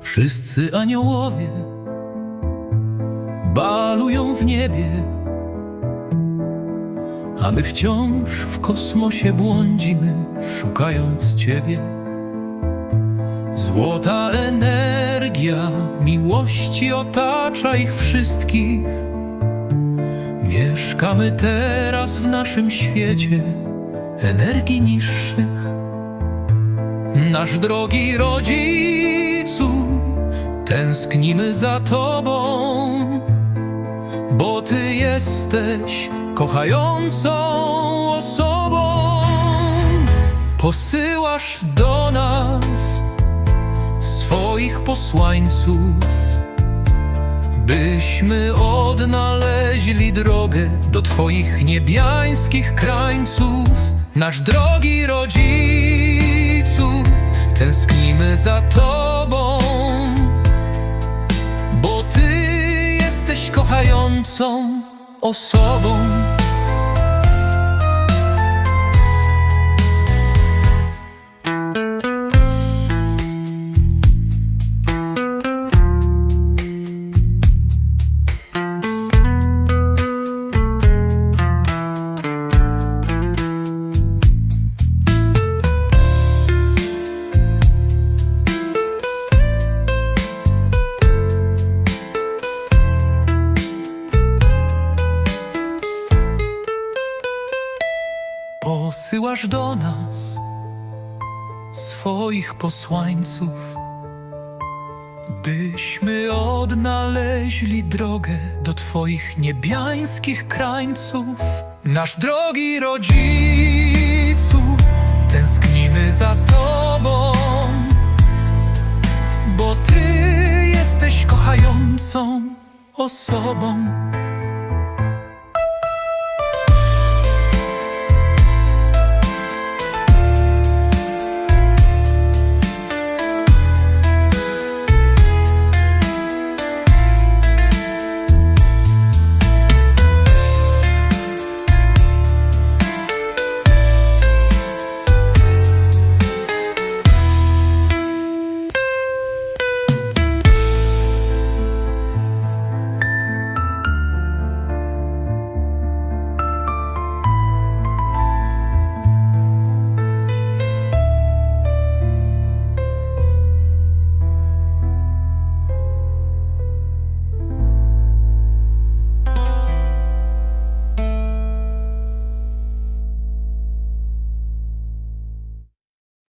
Wszyscy aniołowie balują w niebie, a my wciąż w kosmosie błądzimy, szukając Ciebie. Złota energia miłości otacza ich wszystkich. Mieszkamy teraz w naszym świecie energii niższych. Nasz drogi rodzicu, tęsknimy za Tobą, bo Ty jesteś kochającą osobą. Posyłasz do nas swoich posłańców, byśmy odnaleźli drogę do Twoich niebiańskich krańców. Nasz drogi rodzicu, tęsknimy za Tobą, kochającą osobą. Posyłasz do nas swoich posłańców, byśmy odnaleźli drogę do Twoich niebiańskich krańców. Nasz drogi rodzicu, tęsknimy za Tobą, bo Ty jesteś kochającą osobą.